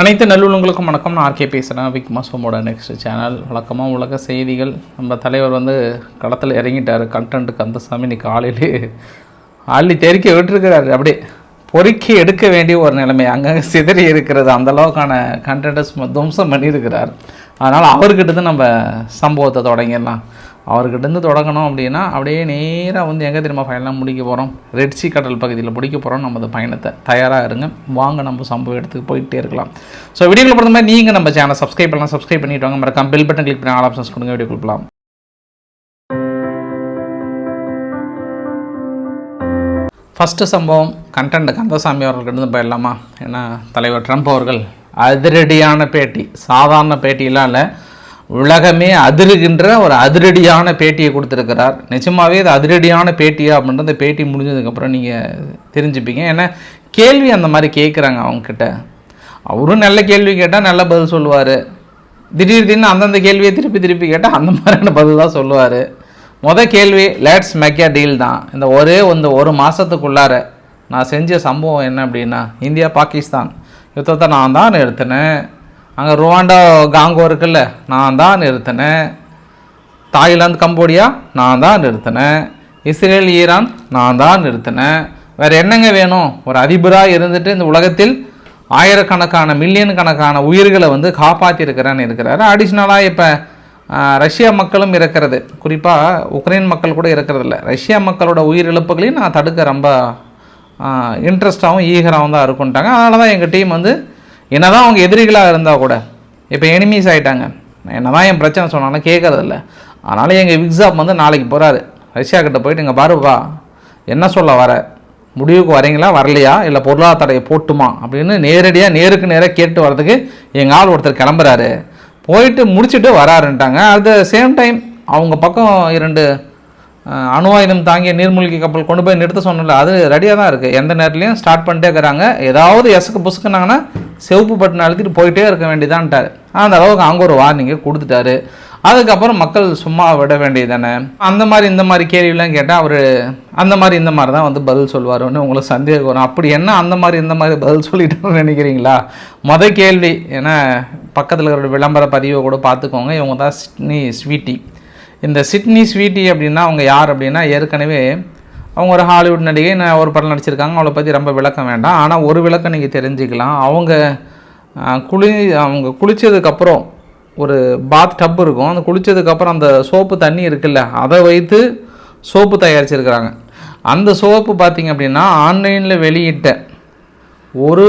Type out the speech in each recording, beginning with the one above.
அனைத்து நல்லுள்ளங்களுக்கும் வணக்கம். நான் ஆர்கே பேசுகிறேன் விக் மாசோமோட நெக்ஸ்ட் சேனல் வழக்கமாக உலக செய்திகள். நம்ம தலைவர் வந்து களத்தில் இறங்கிட்டார். கண்டென்ட் கந்தசாமி இன்னைக்கு காலையிலே அள்ளி தெறிக்க விட்டுருக்கிறாரு. அப்படியே பொறுக்கி எடுக்க வேண்டிய ஒரு நிலைமை. அங்கங்கே சிதறி இருக்கிறது. அந்தளவுக்கான அளவுக்கான துவம்சம் பண்ணியிருக்கிறார். அதனால் அவர்கிட்ட தான் நம்ம சம்பவத்தை தொடங்கிடலாம். அவர்கிட்டருந்து தொடங்கணும் அப்படின்னா அப்படியே நேராக வந்து எங்கே திரும்ப ஃபைனலாக முடிக்க போகிறோம் ரெட்சி கடல் பகுதியில் முடிக்க போகிறோம் நமது பயணத்தை. தயாராக இருங்க. வாங்க நம்ம சம்பவம் இடத்துக்கு போயிட்டே இருக்கலாம். ஸோ வீடியோக்குள்ள பொறுத்த மாதிரி நீங்கள் நம்ம சேனல் சப்ஸ்கிரைப் பண்ணலாம். சப்ஸ்கிரைப் பண்ணிட்டு வாங்க. மறக்காம பில் பட்டன் கிளிக் பண்ணி ஆல் ஆப்ஷன்ஸ் கொடுங்க. வீடியோ கொடுக்கலாம் ஃபஸ்ட்டு சம்பவம் கண்டென்ட் கந்தசாமி அவர்கள்கிட்ட போயிடலாமா? ஏன்னா தலைவர் ட்ரம்ப் அவர்கள் அதிரடியான பேட்டி. சாதாரண பேட்டியெல்லாம் இல்லை. உலகமே அதிருகின்ற ஒரு அதிரடியான பேட்டியை கொடுத்துருக்கிறார். நிஜமாகவே இது அதிரடியான பேட்டியா அப்படின்றது பேட்டி முடிஞ்சதுக்கப்புறம் நீங்கள் தெரிஞ்சுப்பீங்க. ஏன்னா கேள்வி அந்த மாதிரி கேட்குறாங்க அவங்கக்கிட்ட அவரும் நல்ல கேள்வி கேட்டால் நல்ல பதில் சொல்லுவார். திடீர் திடீர்னு அந்தந்த கேள்வியை திருப்பி திருப்பி கேட்டால் அந்த மாதிரியான பதில் தான் சொல்லுவார். மொதல் கேள்வி லேட்ஸ் மேக் டீல் தான். இந்த ஒரே இந்த ஒரு மாதத்துக்குள்ளார நான் செஞ்ச சம்பவம் என்ன அப்படின்னா இந்தியா பாகிஸ்தான். யுத்தத்தை நான் தான் நிறுத்தினேன். அங்கே ருவாண்டா காங்கோ இருக்குல்ல நான் தான் நிறுத்தினேன். தாய்லாந்து கம்போடியா நான் தான் நிறுத்தினேன். இஸ்ரேல் ஈரான் நான் தான் நிறுத்தினேன். வேறு என்னங்க வேணும்? ஒரு அதிபராக இருந்துட்டு இந்த உலகத்தில் ஆயிரக்கணக்கான மில்லியன் கணக்கான உயிர்களை வந்து காப்பாற்றியிருக்கிறேன்னு இருக்கிறாரு. அடிஷ்னலாக இப்போ ரஷ்யா மக்களும் இருக்கிறது. குறிப்பாக உக்ரைன் மக்கள் கூட இருக்கிறது இல்லை ரஷ்யா மக்களோட உயிரிழப்புகளையும் நான் தடுக்க ரொம்ப இன்ட்ரெஸ்டாகவும் ஈகராகவும் தான் இருக்குன்ட்டாங்க. அதனால தான் எங்கள் டீம் வந்து என்னதான் அவங்க எதிரிகளாக இருந்தால் கூட இப்போ எனிமீஸ் ஆகிட்டாங்க என்னதான் என் பிரச்சனை சொன்னாலும் கேட்கறதில்ல. அதனால் எங்கள் விக்ஸாப் வந்து நாளைக்கு போகிறாரு ரஷ்யா கிட்ட போயிட்டு இங்கே பாருப்பா என்ன சொல்ல வர? முடிவுக்கு வரீங்களா? வரலையா? இல்லை பொருளாதாரத்தடையை போட்டுமா? அப்படின்னு நேரடியாக நேருக்கு நேராக கேட்டு வர்றதுக்கு எங்கள் ஆள் ஒருத்தர் கிளம்புறாரு. போயிட்டு முடிச்சுட்டு வராருன்ட்டாங்க. அட் த சேம் டைம் அவங்க பக்கம் இரண்டு அணுவாயுதம் தாங்கிய நீர்மூழ்கி கப்பல் கொண்டு போய் நிறுத்த சொன்னல அது ரெடியாக தான் இருக்குது எந்த நேரத்துலையும் ஸ்டார்ட் பண்ணிட்டே இருக்கிறாங்க. ஏதாவது எசக்கு புசுக்குனாங்கன்னா செவப்பு பட்டன் அழுத்திட்டு போயிட்டே இருக்க வேண்டியதான்ட்டார் அந்த அளவுக்கு அங்கே ஒரு வார்னிங்கை கொடுத்துட்டாரு. அதுக்கப்புறம் மக்கள் சும்மா விட வேண்டியது தானே அந்த மாதிரி இந்த மாதிரி கேள்விலாம் கேட்டால் அவர் அந்த மாதிரி இந்த மாதிரி தான் வந்து பதில் சொல்லுவாருன்னு உங்களுக்கு சந்தேகம் வரும். அப்படி என்ன அந்த மாதிரி இந்த மாதிரி பதில் சொல்லிட்டோம்னு நினைக்கிறீங்களா? மொதல் கேள்வி ஏன்னா பக்கத்தில் இருக்கிற விளம்பர பதிவை கூட பார்த்துக்கோங்க. இவங்க தான் சிட்னி ஸ்வீட்டி இந்த சிட்னி ஸ்வீட்டி அப்படின்னா அவங்க யார் அப்படின்னா ஏற்கனவே அவங்க ஒரு ஹாலிவுட் நடிகை நான் ஒரு படம் நடிச்சிருக்காங்க அவளை பற்றி ரொம்ப விளக்கம் வேண்டாம். ஆனால் ஒரு விளக்கம் நீங்கள் தெரிஞ்சுக்கலாம். அவங்க குளி அவங்க குளித்ததுக்கப்புறம் ஒரு பாத் டப் இருக்கும். அந்த குளித்ததுக்கப்புறம் அந்த சோப்பு தண்ணி இருக்குல்ல அதை வைத்து சோப்பு தயாரிச்சிருக்கிறாங்க. அந்த சோப்பு பார்த்தீங்க அப்படின்னா ஆன்லைனில் வெளியிட்ட ஒரு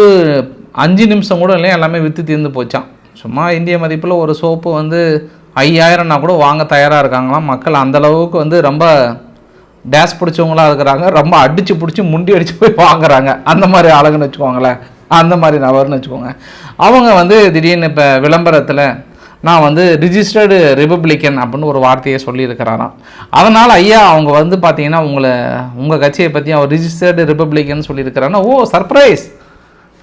அஞ்சு நிமிஷம் கூட இல்லை எல்லாமே விற்று தீர்ந்து போச்சான் சும்மா இந்திய மதிப்பில் ஒரு சோப்பு வந்து ஐயாயிரம்னா கூட வாங்க தயாராக இருக்காங்களாம். மக்கள் அந்தளவுக்கு வந்து ரொம்ப டேஸ் பிடிச்சவங்களா இருக்கிறாங்க. ரொம்ப அடித்து பிடிச்சி முண்டி அடித்து போய் வாங்குறாங்க. அந்த மாதிரி ஆளுங்கன்னு வச்சுக்கோங்களேன். அந்த மாதிரி நபர்னு வச்சுக்கோங்க. அவங்க வந்து திடீர்னு இப்போ விளம்பரத்தில் நான் வந்து ரிஜிஸ்டர்டு ரிபப்ளிக்கன் அப்படின்னு ஒரு வார்த்தையை சொல்லியிருக்கிறாராம். அதனால் ஐயா அவங்க வந்து பார்த்தீங்கன்னா உங்களை உங்கள் கட்சியை பற்றி அவர் ரிஜிஸ்டர்டு ரிபப்ளிக்கன் சொல்லியிருக்கிறாருன்னா ஓ சர்ப்ரைஸ்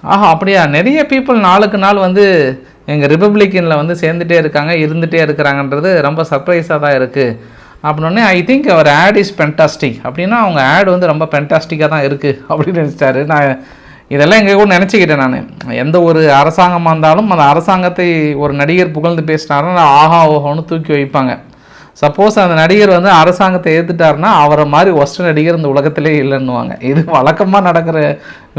ஆஹா அப்படியா? நிறைய பீப்புள் நாளுக்கு நாள் வந்து எங்கள் ரிப்பப்ளிக்கனில் வந்து சேர்ந்துட்டே இருக்காங்க இருந்துகிட்டே இருக்கிறாங்கன்றது ரொம்ப சர்ப்ரைஸாக தான் இருக்குது அப்படின்னே ஐ திங்க் அவர் ஆட் இஸ் பென்டாஸ்டிக் அப்படின்னா அவங்க ஆட் வந்து ரொம்ப பென்டாஸ்டிக்காக தான் இருக்குது அப்படின்னு நினச்சிட்டாரு நான் இதெல்லாம் எங்கள் கூட நினச்சிக்கிட்டேன் நான். எந்த ஒரு அரசாங்கமாக இருந்தாலும் அந்த அரசாங்கத்தை ஒரு நடிகர் புகழ்ந்து பேசினாலும் ஆஹா ஓஹோன்னு தூக்கி வைப்பாங்க. சப்போஸ் அந்த நடிகர் வந்து அரசாங்கத்தை ஏற்றுட்டாருன்னா அவரை மாதிரி ஒஸ்ட் நடிகர் இந்த உலகத்திலே இல்லைன்னுவாங்க. இது வழக்கமாக நடக்கிற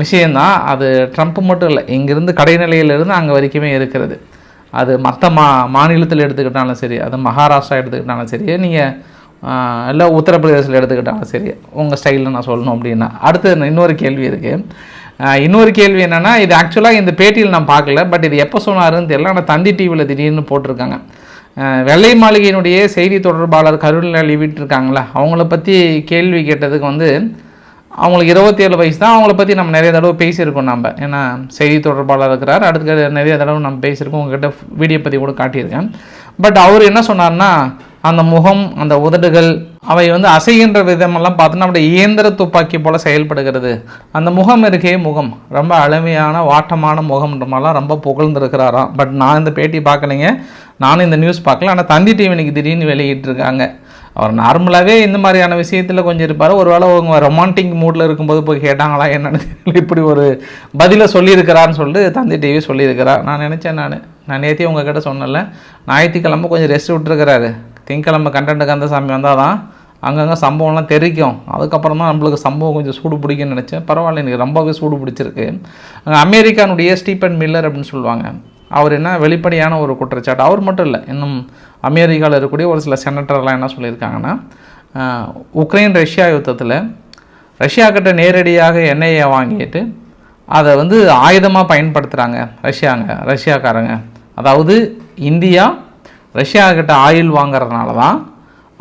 விஷயந்தான் அது ட்ரம்ப் மட்டும் இல்லை. இங்கேருந்து கடைநிலையிலிருந்து அங்கே வரைக்குமே இருக்கிறது. அது மற்ற மா மாநிலத்தில் எடுத்துக்கிட்டாலும் சரி அது மகாராஷ்டிரா எடுத்துக்கிட்டாலும் சரி நீங்கள் இல்லை உத்தரப்பிரதேசத்தில் எடுத்துக்கிட்டாலும் சரி உங்கள் ஸ்டைலில் நான் சொல்லணும் அப்படின்னா. அடுத்து இன்னொரு கேள்வி இருக்குது இன்னொரு கேள்வி என்னென்னா இது ஆக்சுவலாக இந்த பேட்டியில் நான் பார்க்கல பட் இது எப்போ சொன்னாருன்னு தெரியல. ஆனால் தந்தி டிவியில் திடீர்னு போட்டிருக்காங்க. வெள்ளை மாளிகையினுடைய செய்தி தொடர்பாளர் கருணாநிதி விட்டிருக்காங்களா? அவங்கள பற்றி கேள்வி கேட்டதுக்கு வந்து அவங்களுக்கு இருபத்தேழு வயசு தான். அவங்கள பற்றி நம்ம நிறைய தடவை பேசியிருக்கோம் நம்ம ஏன்னா செய்தி தொடர்பாளர் இருக்கிறார். அடுத்த நிறைய தடவை நம்ம பேசியிருக்கோம். உங்ககிட்ட வீடியோ பற்றி கூட காட்டியிருக்கேன். பட் அவர் என்ன சொன்னார்னா அந்த முகம் அந்த உதடுகள் அவை வந்து அசைகின்ற விதமெல்லாம் பார்த்தோன்னா அப்படியே இயந்திர துப்பாக்கி போல் செயல்படுகிறது. அந்த முகம் இருக்கே முகம். ரொம்ப அழமையான வாட்டமான முகம்ன்ற மாதிரிலாம் ரொம்ப புகழ்ந்துருக்கிறாராம் பட் நான் இந்த பேட்டி பார்க்கலைங்க. நானும் இந்த நியூஸ் பார்க்கல. ஆனால் தந்தி டிவி இன்னைக்கு திடீர்னு வெளியிட்டிருக்காங்க. அவர் நார்மலாகவே இந்த மாதிரியான விஷயத்தில் கொஞ்சம் இருப்பார். ஒருவேளை அவங்க ரொமான்டிக் மூடில் இருக்கும்போது போய் கேட்டாங்களா என்னென்னு தெரியல. இப்படி ஒரு பதிலை சொல்லியிருக்கிறான்னு சொல்லிட்டு தந்தி டிவி சொல்லியிருக்கிறார். நான் நினச்சேன் நான். நான் நேற்றி உங்ககிட்ட சொன்னல ஞாயிற்றுக்கிழமை கொஞ்சம் ரெஸ்ட் விட்டுருக்கிறாரு. திங்கக்கிழமை கண்டென்ட் கந்தசாமி வந்தால் தான் அங்கங்கே சம்பவம்லாம் தெரிக்கும். அதுக்கப்புறம் தான் நம்மளுக்கு சம்பவம் கொஞ்சம் சூடு பிடிக்கும்னு நினச்சேன். பரவாயில்ல எனக்கு ரொம்பவே சூடு பிடிச்சிருக்கு. அங்கே அமெரிக்கானுடைய ஸ்டீபன் மில்லர் அப்படின்னு சொல்லுவாங்க. அவர் என்ன வெளிப்படையான ஒரு குற்றச்சாட்டு. அவர் மட்டும் இல்லை இன்னும் அமெரிக்காவில் இருக்கக்கூடிய ஒரு சில செனட்டர்லாம் என்ன சொல்லியிருக்காங்கன்னா உக்ரைன் ரஷ்யா யுத்தத்தில் ரஷ்யா கிட்ட நேரடியாக எண்ணெயை வாங்கிட்டு அதை வந்து ஆயுதமாக பயன்படுத்துகிறாங்க ரஷ்யாங்க ரஷ்யாக்காரங்க. அதாவது இந்தியா ரஷ்யாக்கிட்ட ஆயில் வாங்குறதுனால தான்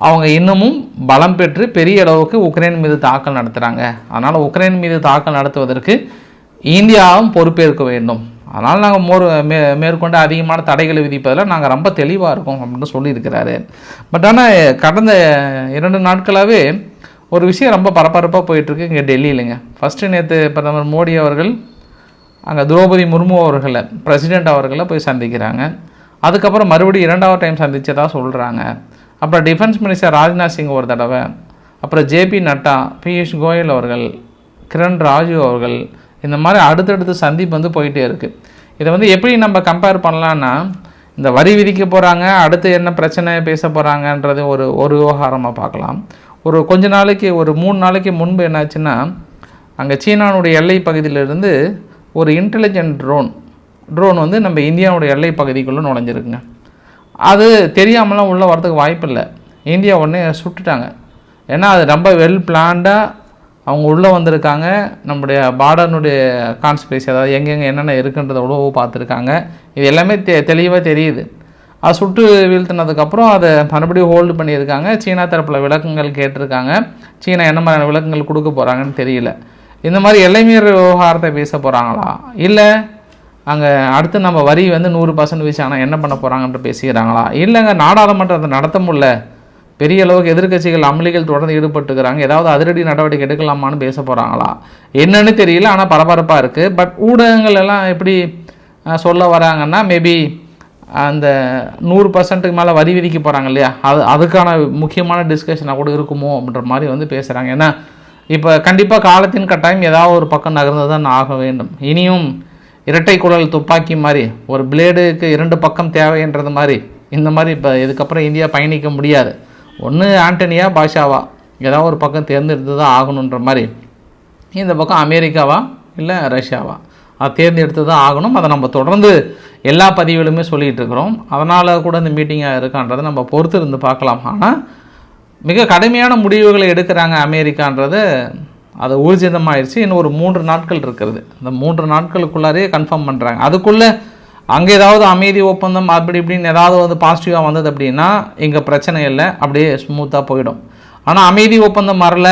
அவங்க இன்னமும் பலம் பெற்று பெரிய அளவுக்கு உக்ரைன் மீது தாக்கல் நடத்துகிறாங்க அதனால் உக்ரைன் மீது தாக்கல் நடத்துவதற்கு இந்தியாவும் பொறுப்பேற்க வேண்டும். அதனால் நாங்கள் மோர் மே மேற்கொண்டு அதிகமான தடைகளை விதிப்பதில் நாங்கள் ரொம்ப தெளிவாக இருக்கோம் அப்படின்னு சொல்லியிருக்கிறாரு. பட் ஆனால் கடந்த இரண்டு நாட்களாகவே ஒரு விஷயம் ரொம்ப பரபரப்பாக போயிட்டுருக்கு இங்கே டெல்லியிலங்க. ஃபஸ்ட்டு நேற்று பிரதமர் மோடி அவர்கள் அங்கே திரௌபதி முர்மு அவர்களை பிரசிடெண்ட் அவர்களை போய் சந்திக்கிறாங்க. அதுக்கப்புறம் மறுபடியும் இரண்டாவது டைம் சந்தித்ததாக சொல்கிறாங்க அப்புறம் டிஃபென்ஸ் மினிஸ்டர் ராஜ்நாத் சிங் ஒரு தடவை. அப்புறம் ஜேபி நட்டா பியூஷ் கோயல் அவர்கள் கிரண் ராஜு அவர்கள் இந்த மாதிரி அடுத்தடுத்து சந்திப்பு வந்து போயிட்டே இருக்குது இதை வந்து எப்படி நம்ம கம்பேர் பண்ணலான்னா இந்த வரி விதிக்க போகிறாங்க அடுத்து என்ன பிரச்சனை பேச போகிறாங்கன்றது ஒரு ஒரு விவகாரமாக பார்க்கலாம். ஒரு கொஞ்ச நாளைக்கு ஒரு மூணு நாளைக்கு முன்பு என்னாச்சுன்னா அங்கே சீனானுடைய எல்லை பகுதியிலிருந்து ஒரு இன்டெலிஜென்ட் ட்ரோன் ட்ரோன் வந்து நம்ம இந்தியாவுடைய எல்லை பகுதிக்குள்ளே நுழைஞ்சிருக்குங்க. அது தெரியாமலாம் உள்ளே வரதுக்கு வாய்ப்பில்லை. இந்தியா உடனே சுட்டுட்டாங்க. ஏன்னா அது ரொம்ப வெல் பிளான்டாக அவங்க உள்ளே வந்திருக்காங்க. நம்முடைய பார்டர்னுடைய கான்ஸ்பிரசி அதாவது எங்கெங்கே என்னென்ன இருக்குன்றத உழவு பார்த்துருக்காங்க. இது எல்லாமே தெ தெளிவாக தெரியுது. அது சுட்டு வீழ்த்தினதுக்கப்புறம் அதை மறுபடியும் ஹோல்டு பண்ணியிருக்காங்க. சீனா தரப்பில் விளக்கங்கள் கேட்டிருக்காங்க. சீனா என்ன மாதிரியான விளக்கங்கள் கொடுக்க போகிறாங்கன்னு தெரியல. இந்த மாதிரி எல்லை மீறல் விவகாரத்தை பேச போகிறாங்களா இல்லை. அங்கே அடுத்து நம்ம வரி வந்து நூறு பர்சன்ட் ஆனால் என்ன பண்ண போகிறாங்கன்ட்டு பேசிக்கிறாங்களா? இல்லைங்க நாடாளுமன்றத்தை நடத்த முடியல. பெரிய அளவுக்கு எதிர்க்கட்சிகள் அமளிகள் தொடர்ந்து ஈடுபட்டுக்கிறாங்க ஏதாவது அதிரடி நடவடிக்கை எடுக்கலாமான்னு பேச போகிறாங்களா என்னன்னு தெரியல ஆனால் பரபரப்பாக இருக்குது பட் ஊடகங்கள் எல்லாம் எப்படி சொல்ல வராங்கன்னா மேபி அந்த நூறு பர்சன்ட்டுக்கு மேலே வரி விதிக்க போகிறாங்க இல்லையா? அது அதுக்கான முக்கியமான டிஸ்கஷனாக கூட இருக்குமோ அப்படின்ற மாதிரி வந்து பேசுகிறாங்க ஏன்னா இப்போ கண்டிப்பாக காலத்தின் கட்டாயம் ஏதாவது ஒரு பக்கம் நகர்ந்து தான் ஆக வேண்டும். இனியும் இரட்டை குழல் துப்பாக்கி மாதிரி ஒரு பிளேடுக்கு இரண்டு பக்கம் தேவைன்றது மாதிரி இந்த மாதிரி இப்போ இதுக்கப்புறம் இந்தியா பயணிக்க முடியாது. ஒன்று ஆண்டனியா பாஷாவா? ஏதாவது ஒரு பக்கம் தேர்ந்தெடுத்து தான் ஆகணுன்ற மாதிரி. இந்த பக்கம் அமெரிக்காவா? இல்லை ரஷ்யாவா? அதை தேர்ந்தெடுத்து தான் ஆகணும். அதை நம்ம தொடர்ந்து எல்லா பதிவுகளுமே சொல்லிகிட்டு இருக்கிறோம். அதனால் கூட இந்த மீட்டிங்காக இருக்கான்றதை நம்ம பொறுத்து இருந்து பார்க்கலாம். ஆனால் மிக கடுமையான முடிவுகளை எடுக்கிறாங்க அமெரிக்கான்றது அது ஊர்ஜிதமாயிடுச்சு இன்னும் ஒரு மூன்று நாட்கள் இருக்கிறது. இந்த மூன்று நாட்களுக்குள்ளாரே கன்ஃபார்ம் பண்ணுறாங்க அதுக்குள்ளே அங்கே ஏதாவது அமைதி ஒப்பந்தம் அப்படி இப்படின்னு ஏதாவது வந்து பாசிட்டிவாக வந்தது அப்படின்னா இங்கே பிரச்சனை இல்லை. அப்படியே ஸ்மூத்தாக போயிடும். ஆனால் அமைதி ஒப்பந்தம் வரல.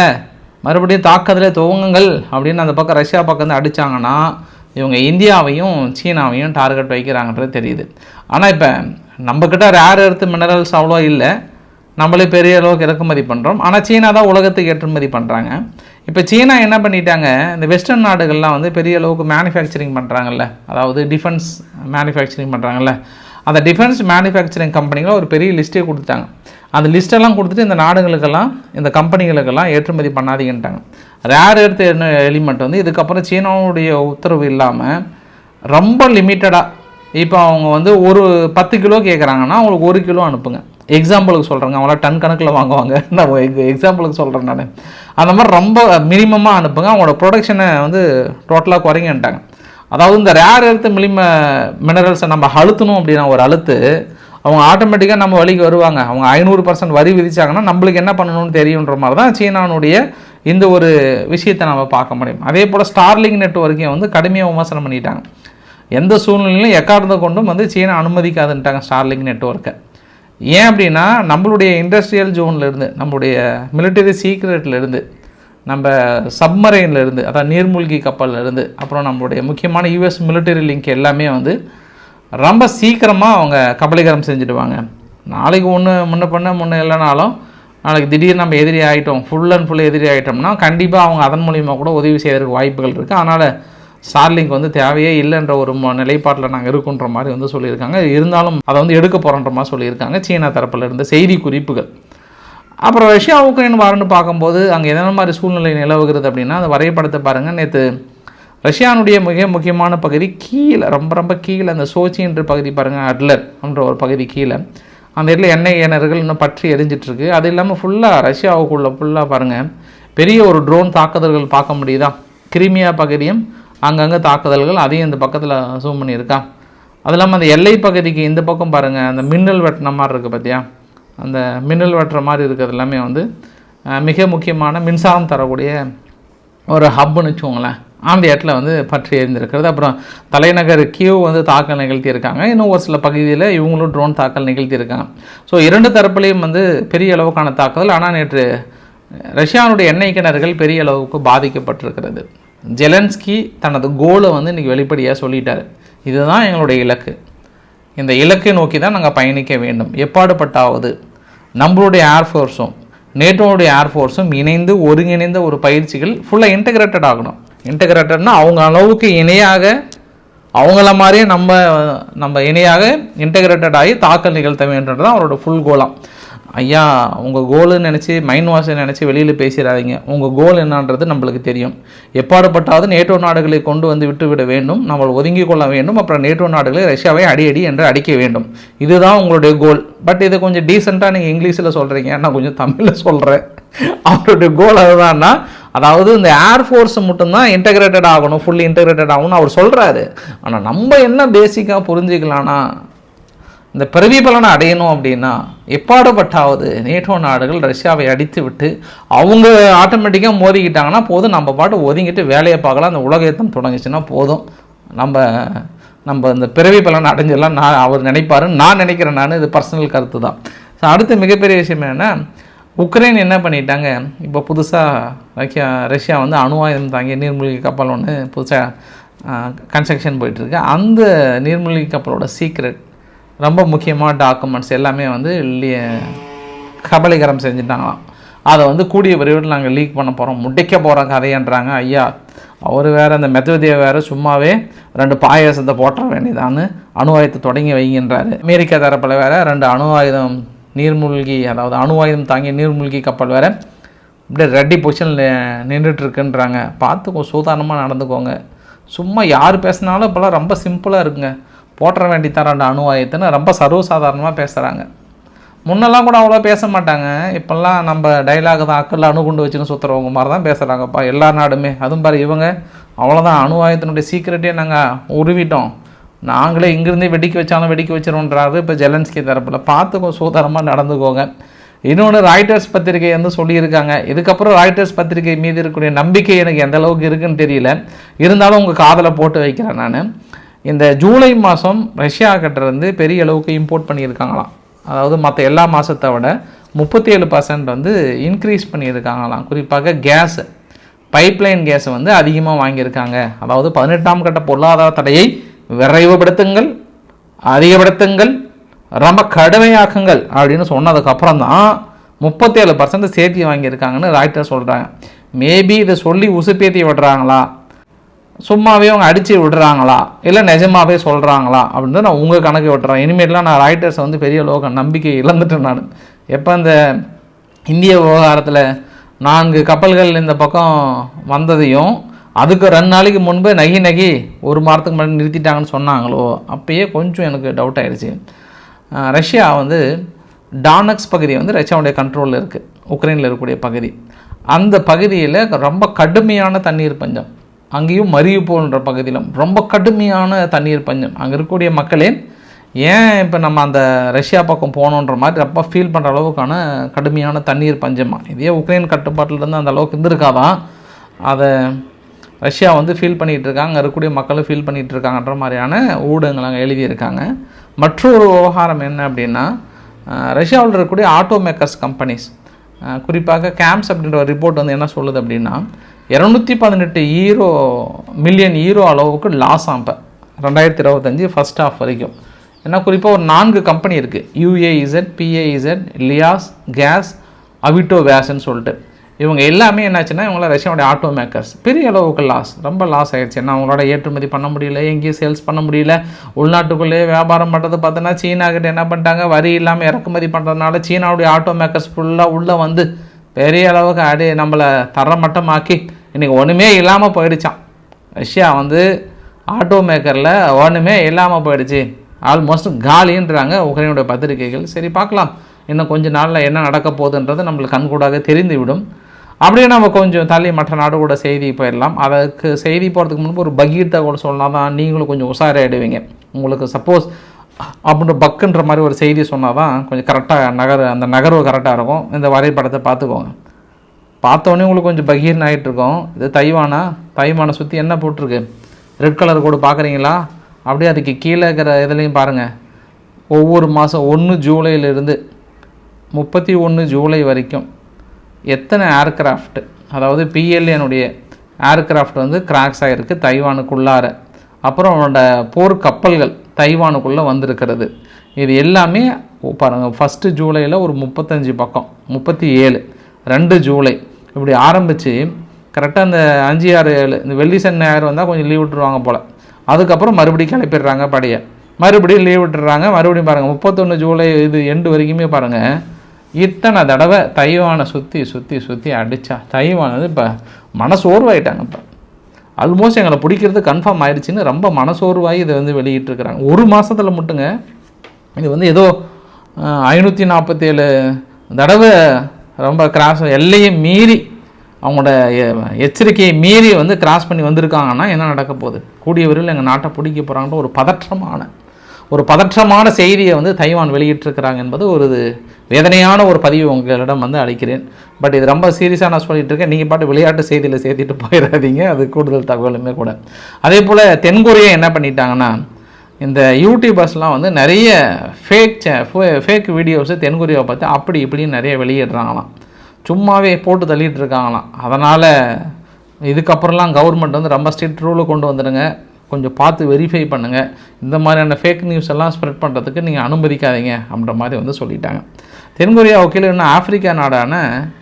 மறுபடியும் தாக்கத்தில் துவங்குங்கள் அப்படின்னு அந்த பக்கம் ரஷ்யா பக்கம் வந்து அடித்தாங்கன்னா இவங்க இந்தியாவையும் சீனாவையும் டார்கெட் வைக்கிறாங்கன்றது தெரியுது. ஆனால் இப்போ நம்மக்கிட்ட ரேர் எர்த்து மினரல்ஸ் அவ்வளோ இல்லை. நம்மளே பெரிய அளவுக்கு இறக்குமதி பண்ணுறோம் ஆனால் சீனா தான் உலகத்துக்கு ஏற்றுமதி பண்ணுறாங்க இப்போ சீனா என்ன பண்ணிட்டாங்க? இந்த வெஸ்டர்ன் நாடுகள்லாம் வந்து பெரிய அளவுக்கு மேனுஃபேக்சரிங் பண்ணுறாங்கல்ல அதாவது டிஃபென்ஸ் மேனுஃபேக்சரிங் பண்ணுறாங்கல்ல அந்த டிஃபென்ஸ் மேனுஃபேக்சரிங் கம்பெனிகளை ஒரு பெரிய லிஸ்ட்டே கொடுத்துட்டாங்க. அந்த லிஸ்ட்டெல்லாம் கொடுத்துட்டு இந்த நாடுகளுக்கெல்லாம் இந்த கம்பெனிகளுக்கெல்லாம் ஏற்றுமதி பண்ணாதீங்கன்ட்டாங்க. ரேர் எடுத்த எலிமெண்ட் வந்து இதுக்கப்புறம் சீனாவுடைய உத்தரவு இல்லாமல் ரொம்ப லிமிட்டடாக இப்போ அவங்க வந்து ஒரு பத்து கிலோ கேட்குறாங்கன்னா அவங்களுக்கு ஒரு கிலோ அனுப்புங்க. எக்ஸாம்பிளுக்கு சொல்கிறேங்க அவங்களாம் டன் கணக்கில் வாங்குவாங்க. நான் எக்ஸாம்பிளுக்கு சொல்கிறேன் நான். அந்த மாதிரி ரொம்ப மினிமமாக அனுப்புங்க. அவங்களோட ப்ரொடக்ஷனை வந்து டோட்டலாக குறைங்கன்ட்டாங்க. அதாவது இந்த ரேர் எடுத்து மினிம மினரல்ஸை நம்ம அழுத்தணும் அப்படின்னா ஒரு அழுத்து அவங்க ஆட்டோமேட்டிக்காக நம்ம வழிக்கு வருவாங்க. அவங்க ஐநூறு பர்சன்ட் வரி விதிச்சாங்கன்னா நம்மளுக்கு என்ன பண்ணணும்னு தெரியுன்ற மாதிரி தான் சீனானுடைய இந்த ஒரு விஷயத்தை நம்ம பார்க்க முடியும். அதே போல் ஸ்டார்லிங் நெட்வொர்க்கையும் வந்து கடுமையாக விமர்சனம் பண்ணிட்டாங்க. எந்த சூழ்நிலையிலும் எக்கார்ந்த கொண்டும் வந்து சீனா அனுமதிக்காதுன்ட்டாங்க ஸ்டார்லிங் நெட்வொர்க்கை ஏன் அப்படின்னா நம்மளுடைய இண்டஸ்ட்ரியல் இருந்து நம்மளுடைய மிலிட்டரி சீக்ரெட்லேருந்து நம்ம சப்மரைன்லேருந்து இருந்து அதாவது நீர்மூழ்கி கப்பல்ல இருந்து அப்புறம் நம்மளுடைய முக்கியமான யூஎஸ் மிலிட்டரி லிங்க் எல்லாமே வந்து ரொம்ப சீக்கிரமாக அவங்க கபலீகரம் செஞ்சுடுவாங்க. நாளைக்கு ஒன்று முன்ன பண்ண முன்ன இல்லைனாலும் நாளைக்கு திடீர்னு நம்ம எதிரி ஆகிட்டோம் ஃபுல் அண்ட் ஃபுல் எதிரி ஆகிட்டோம்னா கண்டிப்பாக அவங்க அதன் மூலிமா கூட உதவி செய்கிறதுக்கு வாய்ப்புகள் இருக்குது அதனால் ஸ்டார்லிங்க் வந்து தேவையே இல்லைன்ற ஒரு ம- நிலைப்பாட்டில் நாங்கள் இருக்குன்ற மாதிரி வந்து சொல்லியிருக்காங்க. இருந்தாலும் அதை வந்து எடுக்க போகிறோன்ற மாதிரி சொல்லியிருக்காங்க. சீனா தரப்பில் இருந்த செய்தி குறிப்புகள். அப்புறம் ரஷ்யா உக்ரைன் வாரன்னு பார்க்கும்போது அங்கே எதன மாதிரி சூழ்நிலை நிலவுகிறது அப்படின்னா அந்த வரைபடத்தை பாருங்கள் நேற்று ரஷ்யானுடைய மிக முக்கியமான பகுதி கீழே ரொம்ப ரொம்ப கீழே அந்த சோச்சின்ற பகுதி பாருங்கள் அட்லர் என்ற ஒரு பகுதி கீழே. அந்த இடத்துல எண்ணெய் ஏனர்கள் இன்னும் பற்றி எரிஞ்சிட்ருக்கு அது இல்லாமல் ஃபுல்லாக ரஷ்யாவுக்குள்ளே ஃபுல்லாக பாருங்கள் பெரிய ஒரு ட்ரோன் தாக்குதல்கள் பார்க்க முடியுதா? கிரிமியா பகுதியும் அங்கங்கே தாக்குதல்கள் அதையும் இந்த பக்கத்தில் ஜூம் பண்ணியிருக்கா. அது இல்லாமல் அந்த எல்லை பகுதிக்கு இந்த பக்கம் பாருங்கள் அந்த மின்னல் வெட்டின மாதிரி இருக்குது பார்த்தியா அந்த மின்னல் வெட்டுற மாதிரி இருக்கிறது எல்லாமே வந்து மிக முக்கியமான மின்சாரம் தரக்கூடிய ஒரு ஹப்புன்னு வச்சுக்கோங்களேன். அந்த இடத்துல வந்து பற்றி எரிந்திருக்கிறது அப்புறம் தலைநகர் கியூ வந்து தாக்கல் நிகழ்த்தியிருக்காங்க. இன்னும் ஒரு சில பகுதியில் இவங்களும் ட்ரோன் தாக்கல் நிகழ்த்தியிருக்காங்க. ஸோ இரண்டு தரப்புலையும் வந்து பெரிய அளவுக்கான தாக்குதல். ஆனால் நேற்று ரஷ்யாவுடைய எண்ணெய் கிணறுகள் பெரிய அளவுக்கு பாதிக்கப்பட்டிருக்கிறது. ஜெலன்ஸ்கி தனது கோலை வந்து இன்றைக்கி வெளிப்படையாக சொல்லிட்டார். இதுதான் எங்களுடைய இலக்கு. இந்த இலக்கை நோக்கி தான் நாங்கள் பயணிக்க வேண்டும். எப்பாடுபட்டாவது நம்மளுடைய ஏர்ஃபோர்ஸும் நேட்டோடைய ஏர்ஃபோர்ஸும் இணைந்து ஒருங்கிணைந்த ஒரு பயிற்சிகள் ஃபுல்லாக இன்டகிரேட்டட் ஆகணும். இன்டகிரேட்டட்னா அவங்க அளவுக்கு இணையாக அவங்கள மாதிரியே நம்ம நம்ம இணையாக இன்டகிரேட்டட் ஆகி தாக்கல் நிகழ்த்த வேண்டுன்றது தான் அவரோட ஃபுல் கோலாம் ஐயா உங்கள் கோலுன்னு நினச்சி மைண்ட் வாஷை நினச்சி வெளியில் பேசிடாதீங்க உங்கள் கோல் என்னன்றது நம்மளுக்கு தெரியும். எப்பாடுபட்டாவது நேட்டோ நாடுகளை கொண்டு வந்து விட்டுவிட வேண்டும். நம்ம ஒதுங்கி கொள்ள வேண்டும். அப்புறம் நேட்டோ நாடுகளை ரஷ்யாவை அடி அடி என்று அடிக்க வேண்டும். இதுதான் உங்களுடைய கோல் பட் இதை கொஞ்சம் டீசெண்டாக நீங்கள் இங்கிலீஷில் சொல்கிறீங்க நான் கொஞ்சம் தமிழில் சொல்கிறேன் அவருடைய கோல் அதுதான்னா அதாவது இந்த ஏர்ஃபோர்ஸ் மட்டும்தான் இன்டகிரேட்டட் ஆகணும் ஃபுல்லி இன்டகிரேட்டட் ஆகணும்னு அவர் சொல்கிறாரு ஆனால் நம்ம என்ன பேசிக்காக புரிஞ்சுக்கலாம்னா இந்த பிறவி பலனை அடையணும் அப்படின்னா எப்பாடுபட்டாவது நேட்டோ நாடுகள் ரஷ்யாவை அடித்து விட்டு அவங்க ஆட்டோமேட்டிக்காக மோதிக்கிட்டாங்கன்னா போதும். நம்ம பாட்டு ஒதுங்கிட்டு வேலையை பார்க்கலாம். அந்த உலக யுத்தம் தொடங்குச்சுன்னா போதும். நம்ம நம்ம இந்த பிறவி பலனை அடைஞ்சிடலாம். நான் அவர் நினைப்பாருன்னு நான் நினைக்கிறேன். நான் இது பர்சனல் கருத்து தான். ஸோ அடுத்த மிகப்பெரிய விஷயம் என்னென்னா உக்ரைன் என்ன பண்ணிட்டாங்க? இப்போ புதுசாக ரஷ்யா ரஷ்யா வந்து அணு ஆயுதம் தாங்கிய நீர்மூழ்கி கப்பல் ஒன்று புதுசாக கன்ஸ்ட்ரக்ஷன் போயிட்டுருக்கு. அந்த நீர்மூழ்கி கப்பலோட சீக்ரெட் ரொம்ப முக்கியமான டாக்குமெண்ட்ஸ் எல்லாமே வந்து கபலீகரம் செஞ்சுட்டாங்களாம். அதை வந்து கூடிய விரைவில் நாங்கள் லீக் பண்ண போகிறோம் முடிக்க போகிறோம் கதையன்றாங்க. ஐயா அவர் வேற அந்த மெத்தவதியை வேறு சும்மாவே ரெண்டு பாயாசத்தை போட்டுற வேண்டியதான்னு அணு ஆயுதத்தை தொடங்கி வைங்கன்றாரு. அமெரிக்கா தரப்பில் வேறு ரெண்டு அணு ஆயுதம் நீர்மூழ்கி அதாவது அணு ஆயுதம் தாங்கிய நீர்மூழ்கி கப்பல் வேறு இப்படியே ரெட்டி பொசிஷனில் நின்றுட்டுருக்குன்றாங்க. பார்த்துக்கோ பார்த்து கொஞ்சம் சூதானமாக நடந்துக்கோங்க. சும்மா யார் பேசினாலும் இப்போல்லாம் ரொம்ப சிம்பிளாக இருக்குங்க. போற்ற வேண்டி தராண்ட ரொம்ப சர்வசாதாரணமாக பேசுகிறாங்க முன்னெல்லாம் கூட அவ்வளோ பேச மாட்டாங்க. இப்போல்லாம் நம்ம டைலாக் தான் அக்கல்ல அணுகுண்டு வச்சுன்னு சுற்றுறவங்க மாதிரி தான் பேசுகிறாங்கப்பா எல்லா நாடுமே. அதுவும் பாரு இவங்க அவ்வளோதான் அணுவாயத்தினுடைய சீக்கிரட்டே நாங்கள் உருவிட்டோம். நாங்களே இங்கேருந்தே வெடிக்க வச்சாலும் வெடிக்க வச்சிருவோன்றாரு இப்போ ஜெலன்ஸ்கி தரப்பில். பார்த்துக்கோ சூதாரமாக நடந்துக்கோங்க. இன்னொன்று ராய்டர்ஸ் பத்திரிகை வந்து சொல்லியிருக்காங்க. இதுக்கப்புறம் ராய்டர்ஸ் பத்திரிகை மீது இருக்கக்கூடிய நம்பிக்கை எனக்கு எந்த அளவுக்கு இருக்குன்னு தெரியல. இருந்தாலும் உங்கள் காதலை போட்டு வைக்கிறேன் நான். இந்த ஜூலை மாதம் ரஷ்யா கிட்டேருந்து பெரிய அளவுக்கு இம்போர்ட் பண்ணியிருக்காங்களாம். அதாவது மற்ற எல்லா மாதத்தை விட முப்பத்தி ஏழு பர்சன்ட் வந்து இன்க்ரீஸ் பண்ணியிருக்காங்களாம். குறிப்பாக கேஸு பைப்லைன் கேஸை வந்து அதிகமாக வாங்கியிருக்காங்க. அதாவது பதினெட்டாம் கட்ட பொருளாதார தடையை விரைவுபடுத்துங்கள் அதிகப்படுத்துங்கள் ரொம்ப கடுமையாக்குங்கள் அப்படின்னு சொன்னதுக்கப்புறம் தான் முப்பத்தேழு பர்சன்ட் சேர்த்தி வாங்கியிருக்காங்கன்னு ராய்டர் சொல்கிறாங்க மேபி இதை சொல்லி உசுப்பேத்தி விடுறாங்களா? சும்மாவே அவங்க அடித்து விடுறாங்களா? இல்லை நிஜமாகவே சொல்கிறாங்களா அப்படின்னு நான் உங்கள் கணக்கு விட்டுறேன். இனிமேட்லாம் நான் ராய்டர்ஸ் வந்து பெரிய லோக நம்பிக்கை இழந்துட்டேன் நான். எப்போ இந்த இந்திய விவகாரத்தில் நான்கு கப்பல்கள் இந்த பக்கம் வந்ததையும் அதுக்கு ரெண்டு நாளைக்கு முன்பு நகி நகி ஒரு மாதத்துக்கு முன்னாடி நிறுத்திட்டாங்கன்னு சொன்னாங்களோ? அப்பயே கொஞ்சம் எனக்கு டவுட் ஆயிடுச்சு ரஷ்யா வந்து டானக்ஸ் பகுதி வந்து ரஷ்யாவுடைய கண்ட்ரோலில் இருக்குது உக்ரைனில் இருக்கக்கூடிய பகுதி. அந்த பகுதியில் ரொம்ப கடுமையான தண்ணீர் பஞ்சம். அங்கேயும் மரியப்போன்ற பகுதியிலும் ரொம்ப கடுமையான தண்ணீர் பஞ்சம். அங்கே இருக்கக்கூடிய மக்களே ஏன் இப்போ நம்ம அந்த ரஷ்யா பக்கம் போகணுன்ற மாதிரி ரொம்ப ஃபீல் பண்ணுற அளவுக்கான கடுமையான தண்ணீர் பஞ்சமாக இதே உக்ரைன் கட்டுப்பாட்டிலேருந்து அந்த அளவுக்கு இருந்திருக்காதான் அதை ரஷ்யா வந்து ஃபீல் பண்ணிகிட்டு இருக்காங்க அங்கே இருக்கக்கூடிய மக்களும் ஃபீல் பண்ணிகிட்டு இருக்காங்கன்ற மாதிரியான ஊடகங்கள் அங்கே எழுதியிருக்காங்க. மற்றொரு விவகாரம் என்ன அப்படின்னா ரஷ்யாவில் இருக்கக்கூடிய ஆட்டோ மேக்கர்ஸ் கம்பெனிஸ் குறிப்பாக கேம்ப்ஸ் அப்படின்ற ஒரு ரிப்போர்ட் வந்து என்ன சொல்லுது அப்படின்னா இரநூத்தி பதினெட்டு ஈரோ மில்லியன் ஈரோ அளவுக்கு லாஸ் ஆம்ப ரெண்டாயிரத்தி இருபத்தஞ்சி ஃபஸ்ட் ஹாஃப் வரைக்கும். ஏன்னா குறிப்பாக ஒரு நான்கு கம்பெனி இருக்குது யூஏஇசட் பிஏஇசட் லியாஸ் கேஸ் அவிட்டோ வேஸ்ன்னு சொல்லிட்டு. இவங்க எல்லாமே என்னாச்சுன்னா இவங்கள ரஷ்யாவுடைய ஆட்டோ மேக்கர்ஸ் பெரிய அளவுக்கு லாஸ் ரொம்ப லாஸ் ஆகிடுச்சு ஏன்னா அவங்களோட ஏற்றுமதி பண்ண முடியல எங்கேயும் சேல்ஸ் பண்ண முடியல. உள்நாட்டுக்குள்ளேயே வியாபாரம் பண்ணுறது பார்த்தோன்னா சீனாக்கிட்ட என்ன பண்ணிட்டாங்க? வரி இல்லாமல் இறக்குமதி பண்ணுறதுனால சீனாவுடைய ஆட்டோ மேக்கர்ஸ் ஃபுல்லாக உள்ளே வந்து பெரிய அளவுக்கு அடி நம்மளை தரமட்டமாக்கி இன்றைக்கி ஒன்றுமே இல்லாமல் போயிடுச்சான் ரஷ்யா வந்து ஆட்டோ மேக்கரில் ஒன்றுமே இல்லாமல் போயிடுச்சு. ஆல்மோஸ்ட் காலின்றாங்க உக்ரைனுடைய பத்திரிகைகள். சரி பார்க்கலாம். இன்னும் கொஞ்ச நாளில் என்ன நடக்க போகுதுன்றது நம்மளுக்கு கண்கூடாக தெரிந்துவிடும். அப்படியே நம்ம கொஞ்சம் தள்ளி மற்ற நாடு கூட செய்தி போயிடலாம். அதற்கு செய்தி போகிறதுக்கு முன்பு ஒரு பகீர் தகவல் சொன்னால் தான் நீங்களும் கொஞ்சம் உஷாராயிடுவீங்க. உங்களுக்கு சப்போஸ் அப்படின்ற பக்குன்ற மாதிரி ஒரு செய்தி சொன்னால் தான் கொஞ்சம் கரெக்டாக நகர் அந்த நகர்வு கரெக்டாக இருக்கும். இந்த வரைபடத்தை பார்த்துக்கோங்க. பார்த்தோன்னே உங்களுக்கு கொஞ்சம் பகீர்னு ஆகிட்டுருக்கோம் இது தைவானா? தைவானை சுற்றி என்ன போட்டிருக்கு? ரெட் கலர் கூட பார்க்குறீங்களா? அப்படியே அதுக்கு கீழே இருக்கிற இதுலேயும் பாருங்கள் ஒவ்வொரு மாதம் ஒன்று ஜூலையிலிருந்து முப்பத்தி ஒன்று ஜூலை வரைக்கும் எத்தனை ஏர்கிராஃப்ட் அதாவது பிஎல்ஏனுடைய ஏர்கிராஃப்ட் வந்து கிராக்ஸ் ஆகிருக்கு தைவானுக்குள்ளார. அப்புறம் அவனோட போர் கப்பல்கள் தைவானுக்குள்ளே வந்திருக்கிறது. இது எல்லாமே பாருங்கள் ஃபஸ்ட்டு ஜூலையில் ஒரு முப்பத்தஞ்சு பக்கம் முப்பத்தி ஏழு ரெண்டு ஜூலை. இப்படி ஆரம்பித்து கரெக்டாக அந்த அஞ்சு ஆறு ஏழு இந்த வெள்ளி சனி ஞாயிறு வந்தால் கொஞ்சம் லீவ் விட்டுருவாங்க போல். அதுக்கப்புறம் மறுபடியும் கிளப்பிடுறாங்க படையை. மறுபடியும் லீவ் விட்டுறாங்க மறுபடியும் பாருங்கள் முப்பத்தொன்று ஜூலை இது எண்டு வரைக்குமே பாருங்கள் இத்தனை தடவை தைவானை சுற்றி சுற்றி சுற்றி அடித்தா தைவானது இப்போ மனசோர்வாயிட்டாங்க இப்போ. ஆல்மோஸ்ட் எங்களை பிடிக்கிறது கன்ஃபார்ம் ஆயிடுச்சுன்னு ரொம்ப மனசோர்வாகி இதை வந்து வெளியிட்டிருக்கிறாங்க. ஒரு மாதத்தில் மட்டுங்க இது வந்து ஏதோ ஐநூற்றி நாற்பத்தேழு தடவை ரொம்ப கிராஸ் எல்லையை மீறி அவங்களோட எச்சரிக்கையை மீறி வந்து கிராஸ் பண்ணி வந்திருக்காங்கன்னா என்ன நடக்க போகுது? கூடிய விரைவில் எங்கள் நாட்டை பிடிக்க போகிறாங்கன்ற ஒரு பதற்றமான ஒரு பதற்றமான செய்தியை வந்து தைவான் வெளியிட்டிருக்கிறாங்க என்பது ஒரு இது வேதனையான ஒரு பதிவு உங்களிடம் வந்து அளிக்கிறேன். பட் இது ரொம்ப சீரியஸாக நான் சொல்லிட்டு இருக்கேன். நீங்கள் பாட்டு விளையாட்டு செய்தியில் சேர்த்துட்டு போயிடாதீங்க. அது கூடுதல் தகவலுமே கூட. அதே போல் தென்கொரியா என்ன பண்ணிட்டாங்கன்னா இந்த யூடியூபர்ஸ்லாம் வந்து நிறைய ஃபேக் ஃபேக் வீடியோஸு தென்கொரியாவை பார்த்து அப்படி இப்படின்னு நிறைய வெளியிடுறாங்களாம். சும்மாவே போட்டு தள்ளிட்டு இருக்காங்களாம். அதனால் இதுக்கப்புறம்லாம் கவர்மெண்ட் வந்து ரொம்ப ஸ்ட்ரிக்ட் ரூலை கொண்டு வந்துடுங்க. கொஞ்சம் பார்த்து வெரிஃபை பண்ணுங்கள் இந்த மாதிரியான ஃபேக் நியூஸ் எல்லாம் ஸ்ப்ரெட் பண்ணுறதுக்கு நீங்கள் அனுமதிக்காதீங்க அப்படின்ற மாதிரி வந்து சொல்லிட்டாங்க. தென்கொரியா கீழே இன்னும் ஆப்பிரிக்கா நாடான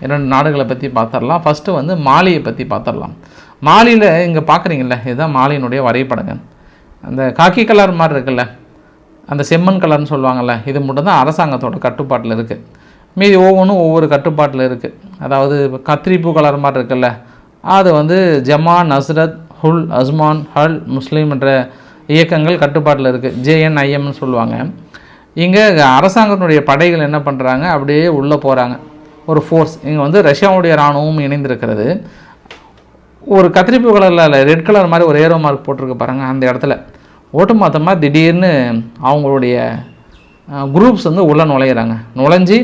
இரண்டு நாடுகளை பற்றி பார்த்துடலாம். ஃபஸ்ட்டு வந்து மாலியை பற்றி பார்த்துடலாம். மாலியில் இங்கே பார்க்குறீங்கள இதுதான் மாலியினுடைய வரைபடங்க அந்த காக்கி கலர் மாதிரி இருக்குல்ல அந்த செம்மண் கலர்னு சொல்லுவாங்கள்ல இது மட்டும் தான் அரசாங்கத்தோட கட்டுப்பாட்டில் இருக்குது மீதி ஒவ்வொன்றும் ஒவ்வொரு கட்டுப்பாட்டில் இருக்குது அதாவது கத்திரிப்பூ கலர் மாதிரி இருக்குல்ல அது வந்து ஜமா நஸ்ரத் ஹுல் அஸ்மான் ஹல் முஸ்லீம் என்ற இயக்கங்கள் கட்டுப்பாட்டில் இருக்குது ஜேஎன்ஐஎம்னு சொல்லுவாங்க. இங்கே அரசாங்கத்தினுடைய படைகள் என்ன பண்ணுறாங்க அப்படியே உள்ளே போகிறாங்க ஒரு ஃபோர்ஸ் இங்கே வந்து ரஷ்யாவுடைய இராணுவம் இணைந்திருக்கிறது. ஒரு கத்திரிப்பு கலரில் ரெட் கலர் மாதிரி ஒரு ஏரோ மார்க் போட்டிருக்கு பாருங்கள் அந்த இடத்துல. ஒட்டுமொத்தமாக திடீர்னு அவங்களுடைய குரூப்ஸ் வந்து உள்ளே நுழையிறாங்க. நுழைஞ்சி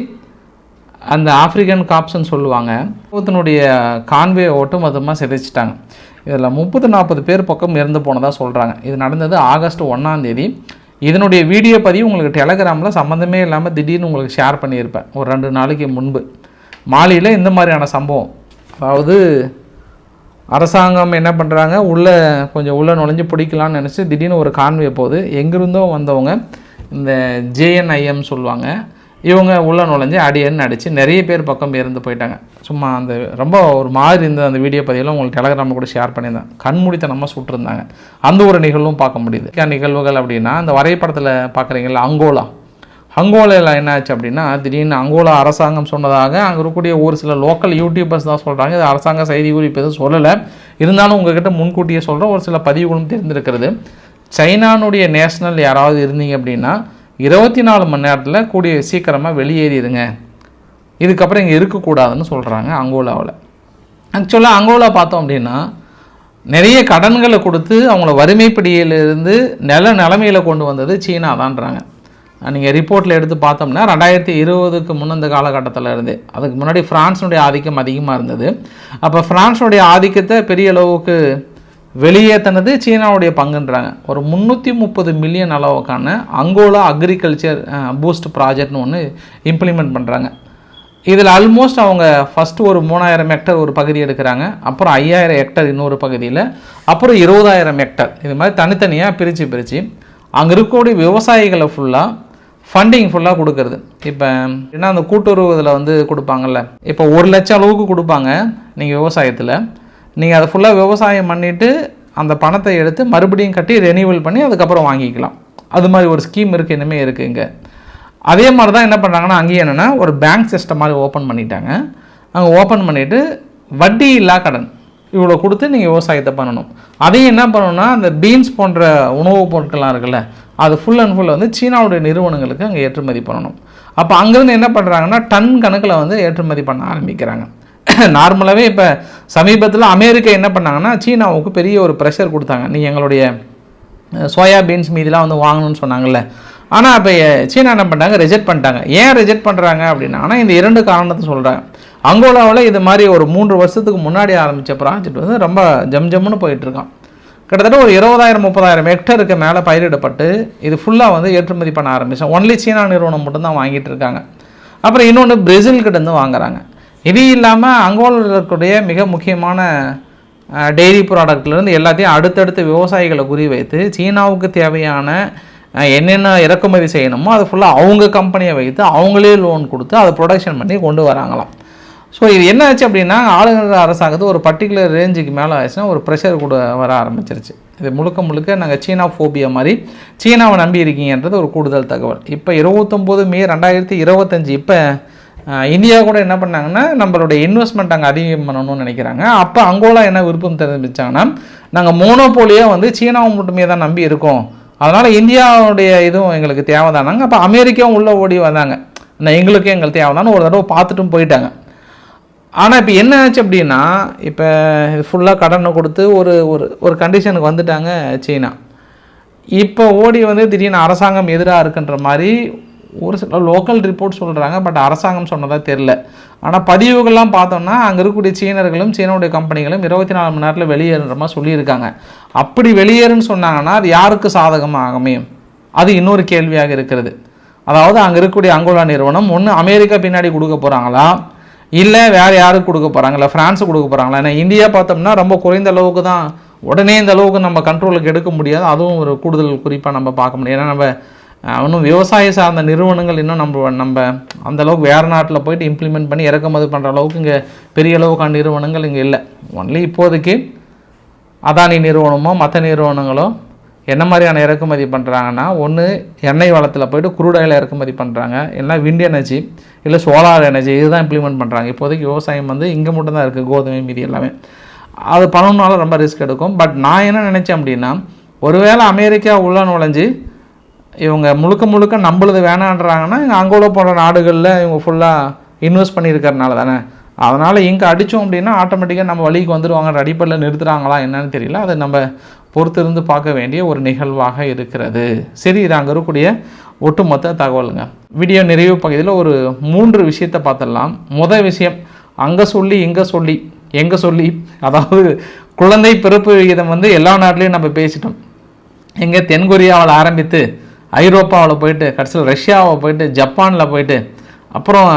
அந்த ஆப்பிரிக்கன் காப்ஸ்ன்னு சொல்லுவாங்க. ஒருத்தனுடைய கான்வே ஒட்டுமொத்தமாக சிதைச்சிட்டாங்க. இதில் முப்பது நாற்பது பேர் பக்கம் இறந்து போனதாக சொல்கிறாங்க இது நடந்தது ஆகஸ்ட் ஒன்றாம் தேதி. இதனுடைய வீடியோ பதிவு உங்களுக்கு டெலகிராமில் சம்மந்தமே இல்லாமல் திடீர்னு உங்களுக்கு ஷேர் பண்ணியிருப்பேன். ஒரு ரெண்டு நாளைக்கு முன்பு. மாலியில் இந்த மாதிரியான சம்பவம். அதாவது அரசாங்கம் என்ன பண்ணுறாங்க உள்ளே கொஞ்சம் உள்ளே நுழைஞ்சு பிடிக்கலாம்னு நினச்சி திடீர்னு ஒரு கான்வே போகுது. எங்கிருந்தோ வந்தவங்க இந்த ஜேஎன்ஐஎம் சொல்லுவாங்க. இவங்க உள்ளே நுழைஞ்சு அடியன்னு அடித்து நிறைய பேர் பக்கம் இருந்து போயிட்டாங்க. சும்மா அந்த ரொம்ப ஒரு மாதிரி இருந்த அந்த வீடியோ பதிவில். உங்களுக்கு டெலகிராமில் கூட ஷேர் பண்ணியிருந்தேன். கண்மூடித்தனமாக சுட்டிருந்தாங்க. அந்த ஒரு நிகழ்வும் பார்க்க முடியுது. நிகழ்வுகள் அப்படின்னா அந்த வரைபடத்தில் பார்க்குறீங்களா அங்கோலா. அங்கோலையில் என்ன ஆச்சு அப்படின்னா திடீர்னு அங்கோலா அரசாங்கம் சொன்னதாக அங்கே இருக்கக்கூடிய ஒரு சில லோக்கல் யூடியூபர்ஸ் தான் சொல்கிறாங்க இது அரசாங்க செய்தி குறிப்பு எதுவும் சொல்லலை. இருந்தாலும் உங்ககிட்ட முன்கூட்டியே சொல்கிற ஒரு சில பதிவுகளும் தெரிந்திருக்கிறது. சைனானுடைய நேஷனல் யாராவது இருந்தீங்க அப்படின்னா இருபத்தி நாலு மணி நேரத்தில் கூடிய சீக்கிரமாக வெளியேறிடுங்க. இதுக்கப்புறம் இங்கே இருக்கக்கூடாதுன்னு சொல்கிறாங்க அங்கோலாவில். ஆக்சுவலாக அங்கோலா பார்த்தோம் அப்படின்னா நிறைய கடன்களை கொடுத்து அவங்கள வறுமைப்பிடியிலிருந்து நில நிலமையில் கொண்டு வந்தது சீனா தான்றாங்க நீங்கள் ரிப்போர்ட்டில் எடுத்து பார்த்தோம்னா ரெண்டாயிரத்தி இருபதுக்கு முன்னந்த காலகட்டத்தில் இருந்து. அதுக்கு முன்னாடி ஃப்ரான்ஸினுடைய ஆதிக்கம் அதிகமாக இருந்தது. அப்போ ஃப்ரான்ஸுடைய ஆதிக்கத்தை பெரிய அளவுக்கு வெளியேற்றினது சீனாவுடைய பங்குன்றாங்க. ஒரு முந்நூற்றி முப்பது மில்லியன் அளவுக்கான அங்கோலா அக்ரிகல்ச்சர் பூஸ்ட் ப்ராஜெக்ட்னு ஒன்று இம்ப்ளிமெண்ட் பண்ணுறாங்க இதில் ஆல்மோஸ்ட் அவங்க ஃபஸ்ட்டு ஒரு மூணாயிரம் ஹெக்டர் ஒரு பகுதி எடுக்கிறாங்க. அப்புறம் ஐயாயிரம் ஹெக்டர் இன்னொரு பகுதியில். அப்புறம் இருபதாயிரம் ஹெக்டர் இது மாதிரி தனித்தனியாக பிரித்து பிரித்து அங்கே இருக்கக்கூடிய விவசாயிகளை ஃபுல்லாக ஃபண்டிங் ஃபுல்லாக கொடுக்கறது. இப்போ என்ன அந்த கூட்டுறவு இதில் வந்து கொடுப்பாங்கல்ல? இப்போ ஒரு லட்சம் அளவுக்கு கொடுப்பாங்க. நீங்கள் விவசாயத்தில். நீங்கள் அதை ஃபுல்லாக விவசாயம் பண்ணிவிட்டு அந்த பணத்தை எடுத்து மறுபடியும் கட்டி ரெனியூவல் பண்ணி அதுக்கப்புறம் வாங்கிக்கலாம். அது மாதிரி ஒரு ஸ்கீம் இருக்குது இனிமேல் இருக்குது இங்கே. அதே மாதிரி தான் என்ன பண்ணுறாங்கன்னா அங்கேயும் என்னென்னா ஒரு பேங்க் சிஸ்டம் மாதிரி ஓப்பன் பண்ணிட்டாங்க. அங்கே ஓப்பன் பண்ணிவிட்டு வட்டி இல்லா கடன் இவ்வளோ கொடுத்து நீங்கள் விவசாயத்தை பண்ணணும். அதையும் என்ன பண்ணணும்னா அந்த பீன்ஸ் போன்ற உணவுப் பொருட்கள்லாம் இருக்குல்ல அது ஃபுல் அண்ட் ஃபுல் வந்து சீனாவுடைய நிறுவனங்களுக்கு அங்கே ஏற்றுமதி பண்ணணும். அப்போ அங்கேருந்து என்ன பண்ணுறாங்கன்னா டன் கணக்கில் வந்து ஏற்றுமதி பண்ண ஆரம்பிக்கிறாங்க. நார்மலாகவே இப்போ சமீபத்தில் அமெரிக்கா என்ன பண்ணாங்கன்னா சீனாவுக்கு பெரிய ஒரு ப்ரெஷர் கொடுத்தாங்க. நீ எங்களுடைய சோயா பீன்ஸ் மீதிலாம் வந்து வாங்கணும்னு சொன்னாங்கல்ல. ஆனால் இப்போ சீனா என்ன பண்ணிட்டாங்க? ரிஜெக்ட் பண்ணிட்டாங்க. ஏன் ரிஜெக்ட் பண்ணுறாங்க அப்படின்னா ஆனால் இந்த இரண்டு காரணத்தை சொல்கிறாங்க அங்கோலாவில் இது மாதிரி ஒரு மூன்று வருஷத்துக்கு முன்னாடி ஆரம்பித்த ப்ராஜெக்ட் வந்து ரொம்ப ஜம் ஜம்முன்னு போயிட்டுருக்கான். கிட்டத்தட்ட ஒரு இருபதாயிரம் முப்பதாயிரம் ஹெக்டருக்கு மேலே பயிரிடப்பட்டு இது ஃபுல்லாக வந்து ஏற்றுமதி பண்ண ஆரம்பித்தோம் ஒன்லி சீனா நிறுவனம் மட்டும்தான் வாங்கிட்டு இருக்காங்க. அப்புறம் இன்னொன்று பிரேசில் கிட்டேருந்து வாங்குறாங்க. இது இல்லாமல் அங்கோலில் இருக்கக்கூடிய மிக முக்கியமான டெய்ரி ப்ராடக்ட்லேருந்து எல்லாத்தையும் அடுத்தடுத்து விவசாயிகளை குறிவைத்து சீனாவுக்கு தேவையான என்னென்ன இறக்குமதி செய்யணுமோ அது ஃபுல்லாக அவங்க கம்பெனியை வைத்து அவங்களே லோன் கொடுத்து அதை ப்ரொடக்ஷன் பண்ணி கொண்டு வராங்களாம். ஸோ இது என்ன ஆச்சு அப்படின்னா ஆளுநர் அரசாங்கத்து ஒரு பர்டிகுலர் ரேஞ்சுக்கு மேலே ஆச்சுன்னா ஒரு ப்ரெஷர் கூட வர ஆரம்பிச்சிருச்சு. இது முழுக்க முழுக்க நாங்கள் சீனா ஃபோபியா மாதிரி சீனாவை நம்பி இருக்கீங்கன்றது ஒரு கூடுதல் தகவல். இப்போ இருபத்தொம்போது மே ரெண்டாயிரத்தி இருபத்தஞ்சி இப்போ இந்தியா கூட என்ன பண்ணாங்கன்னா நம்மளுடைய இன்வெஸ்ட்மெண்ட் அங்கே அதிகம் பண்ணணும்னு நினைக்கிறாங்க. அப்போ அங்கோலா என்ன விருப்பம் தெரிஞ்சிச்சாங்கன்னா நாங்கள் மோனோபோலியாக வந்து சீனாவை மட்டுமே தான் நம்பி இருக்கோம். அதனால் இந்தியாவுடைய இதுவும் எங்களுக்கு தேவைதானாங்க. அப்போ அமெரிக்காவும் உள்ளே ஓடி வந்தாங்க. நான் எங்களுக்கும் எங்களுக்கு தேவைதானு ஒரு தடவை பார்த்துட்டும் போயிட்டாங்க. ஆனால் இப்போ என்ன ஆச்சு அப்படின்னா இப்போ ஃபுல்லாக கடனை கொடுத்து ஒரு ஒரு ஒரு கண்டிஷனுக்கு வந்துட்டாங்க சீனா. இப்போ ஓடி வந்து திடீர்னு அரசாங்கம் எதிராக இருக்குன்ற மாதிரி ஒரு சில லோக்கல் ரிப்போர்ட் சொல்கிறாங்க பட் அரசாங்கம் சொன்னதாக தெரில ஆனால் பதிவுகள்லாம் பார்த்தோம்னா அங்கே இருக்கக்கூடிய சீனர்களும் சீனாவுடைய கம்பெனிகளும் இருபத்தி நாலு மணி நேரத்தில் வெளியேறுன்ற மாதிரி சொல்லியிருக்காங்க. அப்படி வெளியேறுன்னு சொன்னாங்கன்னா அது யாருக்கு சாதகமாக அமையும் அது இன்னொரு கேள்வியாக இருக்கிறது. அதாவது அங்கே இருக்கக்கூடிய அங்கோலா நிறுவனம் ஒன்று அமெரிக்கா பின்னாடி கொடுக்க போகிறாங்களா இல்லை வேறு யாருக்கு கொடுக்க போகிறாங்களா ஃப்ரான்ஸுக்கு கொடுக்க போகிறாங்களா ஏன்னா இந்தியா பார்த்தோம்னா ரொம்ப குறைந்த அளவுக்கு தான் உடனே இந்த அளவுக்கு நம்ம கண்ட்ரோலுக்கு எடுக்க முடியாது. அதுவும் ஒரு கூடுதல் குறிப்பாக நம்ம பார்க்க முடியும். ஏன்னா நம்ம இன்னும் விவசாய சார்ந்த நிறுவனங்கள் இன்னும் நம்ம நம்ம அந்தளவுக்கு வேறு நாட்டில் போயிட்டு இம்ப்ளிமெண்ட் பண்ணி இறக்குமதி பண்ணுற அளவுக்கு இங்கே பெரிய அளவுக்கான நிறுவனங்கள் இங்கே இல்லை. ஒன்லி இப்போதைக்கு அதானி நிறுவனமோ மற்ற நிறுவனங்களோ என்ன மாதிரியான இறக்குமதி பண்ணுறாங்கன்னா ஒன்று எண்ணெய் வளத்தில் போய்ட்டு குரூட் ஆயில் இறக்குமதி பண்ணுறாங்க இல்லைன்னா விண்ட் எனர்ஜி இல்லை சோலார் எனர்ஜி இதுதான் இம்ப்ளிமெண்ட் பண்ணுறாங்க இப்போதைக்கு விவசாயம் வந்து இங்கே மட்டும்தான் இருக்குது கோதுமை மீதி எல்லாமே. அது பண்ணணுனால ரொம்ப ரிஸ்க் எடுக்கும். பட் நான் என்ன நினச்சேன் அப்படின்னா ஒருவேளை அமெரிக்கா உள்ள நுழைஞ்சு இவங்க முழுக்க முழுக்க நம்மளது வேணான்றாங்கன்னா இங்கே அங்கோலா போன்ற நாடுகளில் இவங்க ஃபுல்லாக இன்வெஸ்ட் பண்ணியிருக்கறனால தானே. அதனால் இங்கே அடித்தோம் அப்படின்னா ஆட்டோமேட்டிக்காக நம்ம வழிக்கு வந்துடுவாங்க அடிப்படையில் நிறுத்துகிறாங்களா என்னன்னு தெரியல. அதை நம்ம பொறுத்திருந்து பார்க்க வேண்டிய ஒரு நிகழ்வாக இருக்கிறது. சரி இது அங்கே இருக்கக்கூடிய ஒட்டுமொத்த தகவலுங்க. வீடியோ நிறைவு பகுதியில் ஒரு மூன்று விஷயத்தை பார்த்துடலாம். முதல் விஷயம் அங்கே சொல்லி இங்கே சொல்லி எங்கே சொல்லி? அதாவது குழந்தை பிறப்பு விகிதம் வந்து எல்லா நாட்டிலையும் நம்ம பேசிட்டோம். எங்கே தென்கொரியாவில் ஆரம்பித்து ஐரோப்பாவில் போயிட்டு கடைசியில் ரஷ்யாவை போயிட்டு ஜப்பானில் போயிட்டு அப்புறம்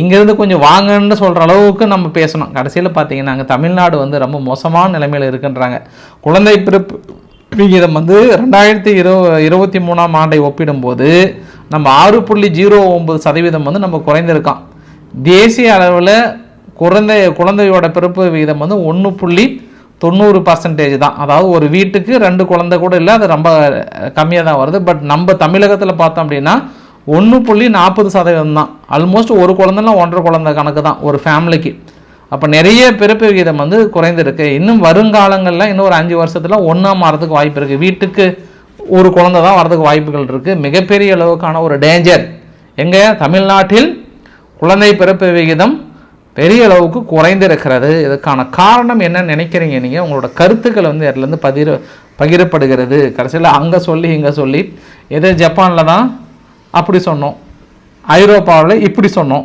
இங்கேருந்து கொஞ்சம் வாங்கன்னு சொல்கிற அளவுக்கு நம்ம பேசணும். கடைசியில் பார்த்தீங்கன்னா அங்கே தமிழ்நாடு வந்து ரொம்ப மோசமான நிலைமையில் இருக்குன்றாங்க. குழந்தை பிறப்பு விகிதம் வந்து ரெண்டாயிரத்தி இரு இருபத்தி மூணாம் ஆண்டை ஒப்பிடும்போது நம்ம ஆறு புள்ளி ஜீரோ ஒம்பது சதவீதம் வந்து நம்ம குறைந்திருக்கோம். தேசிய அளவில் குழந்தை குழந்தையோட பிறப்பு விகிதம் வந்து ஒன்று புள்ளி தொண்ணூறு பர்சன்டேஜ் தான். அதாவது ஒரு வீட்டுக்கு ரெண்டு குழந்தை கூட இல்லை அது ரொம்ப கம்மியாக தான் வருது. பட் நம்ம தமிழகத்தில் பார்த்தோம் அப்படின்னா ஒன்று புள்ளி நாற்பது சதவீதம் தான். ஆல்மோஸ்ட் ஒரு குழந்தைனா ஒன்றரை குழந்தை கணக்கு தான் ஒரு ஃபேமிலிக்கு அப்போ நிறைய பிறப்பு விகிதம் வந்து குறைந்திருக்கு. இன்னும் வருங்காலங்களில் இன்னும் ஒரு அஞ்சு வருஷத்தில் ஒன்றாம் வரதுக்கு வாய்ப்பு இருக்குது வீட்டுக்கு ஒரு குழந்தை தான் வரதுக்கு வாய்ப்புகள் இருக்குது மிகப்பெரிய அளவுக்கான ஒரு டேஞ்சர் எங்கே? தமிழ்நாட்டில் குழந்தை பிறப்பு விகிதம் பெரிய அளவுக்கு குறைந்திருக்கிறது. இதுக்கான காரணம் என்னன்னு நினைக்கிறீங்க நீங்கள் உங்களோட கருத்துக்கள் வந்து இதுலேருந்து பதிர பகிரப்படுகிறது. கடைசியில் அங்கே சொல்லி இங்கே சொல்லி எதோ ஜப்பானில் தான்? அப்படி சொன்னோம். ஐரோப்பாவில் இப்படி சொன்னோம்.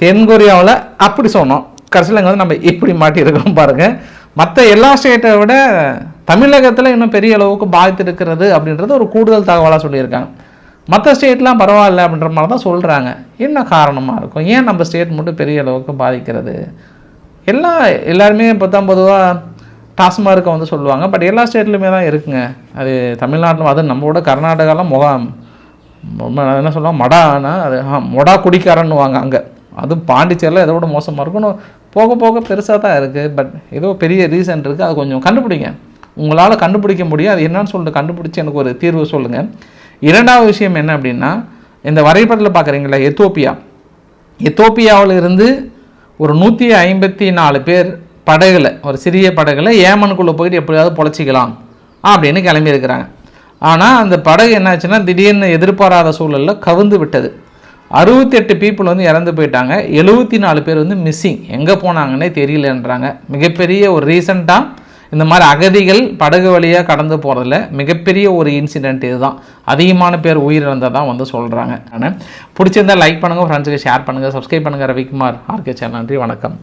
தென்கொரியாவில் அப்படி சொன்னோம். கடைசியில் இங்கே வந்து நம்ம இப்படி மாட்டியிருக்கோம் பாருங்கள் மற்ற எல்லா ஸ்டேட்டை விட தமிழகத்தில் இன்னும் பெரிய அளவுக்கு பாதித்திருக்கிறது அப்படின்றது ஒரு கூடுதல் தகவலாக சொல்லியிருக்காங்க. மற்ற ஸ்டேட்லாம் பரவாயில்ல அப்படின்ற மாதிரி தான் சொல்கிறாங்க என்ன காரணமாக இருக்கும்? ஏன் நம்ம ஸ்டேட் மட்டும் பெரிய அளவுக்கு பாதிக்கிறது? எல்லா எல்லாருமே இப்போ தான் பொதுவாக டாஸ்மார்க்கை வந்து சொல்லுவாங்க. பட் எல்லா ஸ்டேட்லையுமே தான் இருக்குங்க. அது தமிழ்நாட்டிலும் அது நம்மளோட கர்நாடகாலாம் முகாம். என்ன சொல்லுவாங்க? மடானா அது மொடா குடிக்காரன்னுவாங்க அங்கே. அதுவும் பாண்டிச்சேரியில் இதோட மோசமாக இருக்கணும் போக போக பெருசாக தான் இருக்குது பட் ஏதோ பெரிய ரீசன் இருக்குது அது கொஞ்சம் கண்டுபிடிங்க. உங்களால் கண்டுபிடிக்க முடியும். அது என்னன்னு சொல்லிட்டு கண்டுபிடிச்சி எனக்கு ஒரு தீர்வு சொல்லுங்கள் இரண்டாவது விஷயம் என்ன அப்படின்னா இந்த வரைபடத்தில் பார்க்குறீங்களா எத்தோப்பியா? எத்தோப்பியாவில் இருந்து ஒரு நூற்றி ஐம்பத்தி நாலு பேர் படகுல ஒரு சிறிய படகுல ஏமனுக்குள்ளே போயிட்டு எப்படியாவது பொழைச்சிக்கலாம் அப்படின்னு கிளம்பியிருக்கிறாங்க. ஆனால் அந்த படகு என்னாச்சுன்னா திடீர்னு எதிர்பாராத சூழலில் கவுந்து விட்டது. அறுபத்தி எட்டு பீப்புள் வந்து இறந்து போயிட்டாங்க. எழுபத்தி நாலு பேர் வந்து மிஸ்ஸிங் எங்கே போனாங்கன்னே தெரியலன்றாங்க. மிகப்பெரிய ஒரு ரீசண்டாக இந்த மாதிரி அகதிகள் படகு வழியாக கடந்து போகிறதுல மிகப்பெரிய ஒரு இன்சிடெண்ட் இதுதான். அதிகமான பேர் உயிரிழந்ததாக வந்து சொல்கிறாங்க ஆனால் பிடிச்சிருந்தால் லைக் பண்ணுங்கள் ஃப்ரெண்ட்ஸுக்கு ஷேர் பண்ணுங்கள் சப்ஸ்கிரைப் பண்ணுங்கள் ரவிக்குமார் ஆர்கே சேனல். நன்றி வணக்கம்.